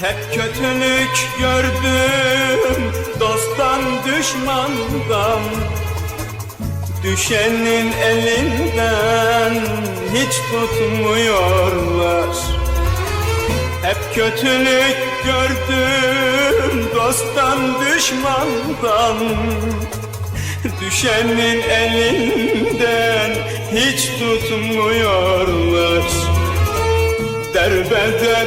Hep kötülük gördüm dosttan düşmandan. Düşenin elinden hiç tutmuyorlar. Hep kötülük gördüm dosttan düşmandan. Düşenin elinden hiç tutmuyorlar. Derbeder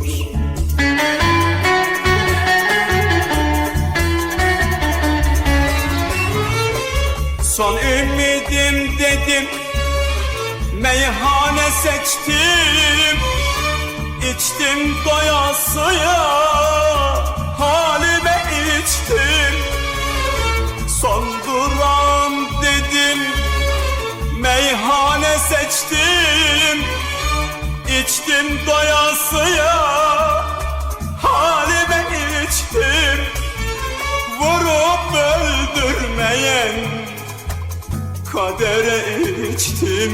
Son ümidim dedim. Meyhane seçtim. İçtim doyasıya Halime içtim. Son durağım dedim. Meyhane seçtim. İçtim doyasıya kadere içtim.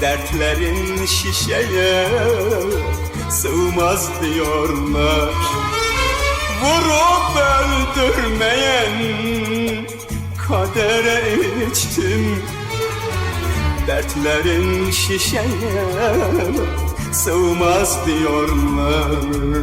Dertlerin şişeye sığmaz diyorlar. Vurup öldürmeyen kadere içtim. Dertlerin şişeye sığmaz diyorlar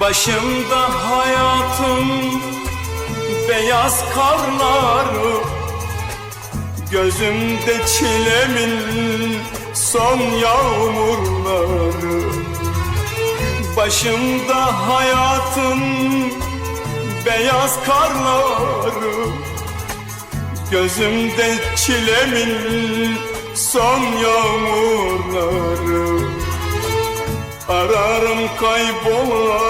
Başımda hayatım beyaz karları. Gözümde çilemin son yağmurları. Başımda hayatım beyaz karları. Gözümde çilemin son yağmurları. Ararım kaybolan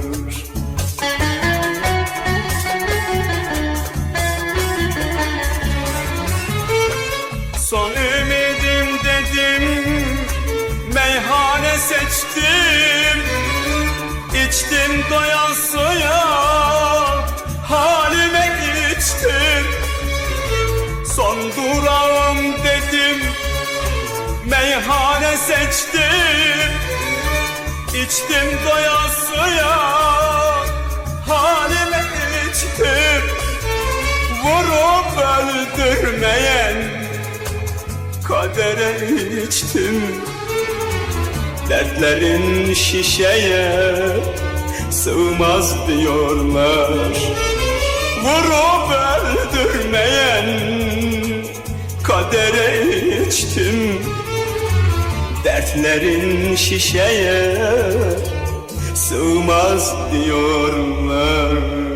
seçtim. İçtim doyasıya Halime içtim. Vurup öldürmeyen kadere içtim. Dertlerin şişeye sığmaz diyorlar. Vurup öldürmeyen kadere içtim Dertlerin şişeye sığmaz diyorlar